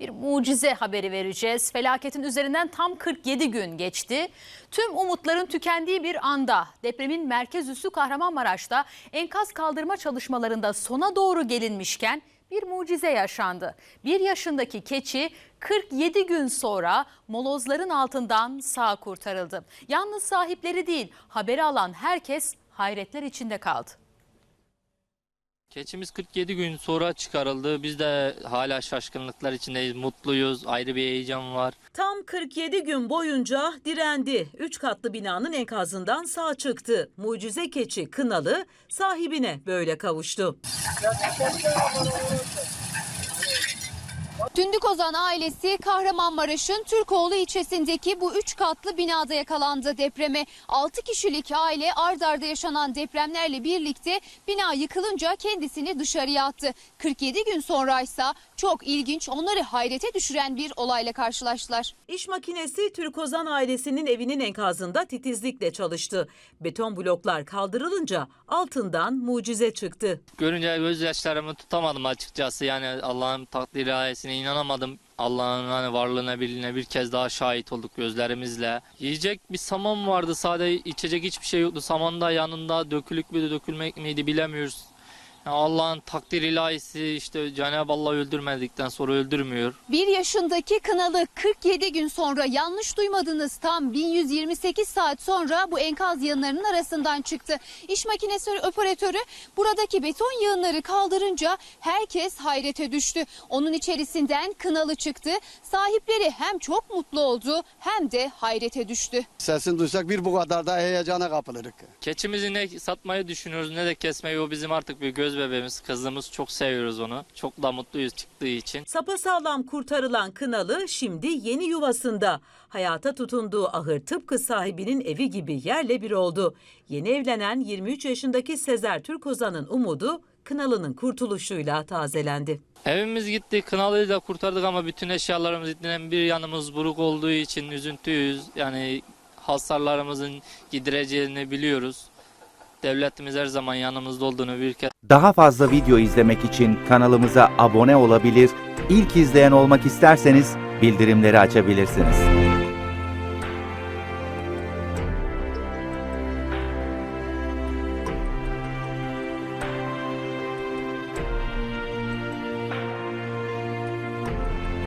bir mucize haberi vereceğiz. Felaketin üzerinden tam 47 gün geçti. Tüm umutların tükendiği bir anda depremin merkez üssü Kahramanmaraş'ta enkaz kaldırma çalışmalarında sona doğru gelinmişken bir mucize yaşandı. Bir yaşındaki keçi 47 gün sonra molozların altından sağ kurtarıldı. Yalnız sahipleri değil haberi alan herkes hayretler içinde kaldı. Keçimiz 47 gün sonra çıkarıldı. Biz de hala şaşkınlıklar içindeyiz. Mutluyuz. Ayrı bir heyecan var. Tam 47 gün boyunca direndi. Üç katlı binanın enkazından sağ çıktı. Mucize keçi Kınalı sahibine böyle kavuştu. Dündük Ozan ailesi Kahramanmaraş'ın Türkoğlu ilçesindeki bu üç katlı binada yakalandı depreme. 6 kişilik aile ard arda yaşanan depremlerle birlikte bina yıkılınca kendisini dışarıya attı. 47 gün sonraysa çok ilginç onları hayrete düşüren bir olayla karşılaştılar. İş makinesi Türk Ozan ailesinin evinin enkazında titizlikle çalıştı. Beton bloklar kaldırılınca altından mucize çıktı. Görünce gözyaşlarımı tutamadım açıkçası. Yani Allah'ın takdiri ayesine inanamadım. Allah'ın hani varlığına birliğine bir kez daha şahit olduk gözlerimizle. Yiyecek bir saman vardı sadece içecek hiçbir şey yoktu. Saman da yanında dökülük müydü dökülmek miydi bilemiyoruz. Yani Allah'ın takdir ilahisi işte Cenab-ı Allah öldürmedikten sonra öldürmüyor. Bir yaşındaki Kınalı 47 gün sonra yanlış duymadınız tam 1128 saat sonra bu enkaz yığınlarının arasından çıktı. İş makinesi operatörü buradaki beton yığınları kaldırınca herkes hayrete düştü. Onun içerisinden Kınalı çıktı. Sahipleri hem çok mutlu oldu hem de hayrete düştü. Sesini duysak bir bu kadar da heyecana kapılırız. Keçimizi ne satmayı düşünüyoruz ne de kesmeyi o bizim artık bir göz bebeğimiz kızımız çok seviyoruz onu. Çok da mutluyuz çıktığı için. Sapasağlam kurtarılan Kınalı şimdi yeni yuvasında. Hayata tutunduğu ahır tıpkı sahibinin evi gibi yerle bir oldu. Yeni evlenen 23 yaşındaki Sezer Türk Ozan'ın umudu Kınalı'nın kurtuluşuyla tazelendi. Evimiz gitti, Kınalı'yı da kurtardık ama bütün eşyalarımız gitti. Bir yanımız buruk olduğu için üzüntüyüz. Yani hasarlarımızın gidireceğini biliyoruz. Devletimiz her zaman yanımızda olduğunu bir kez Daha fazla video izlemek için kanalımıza abone olabilir, ilk izleyen olmak isterseniz bildirimleri açabilirsiniz.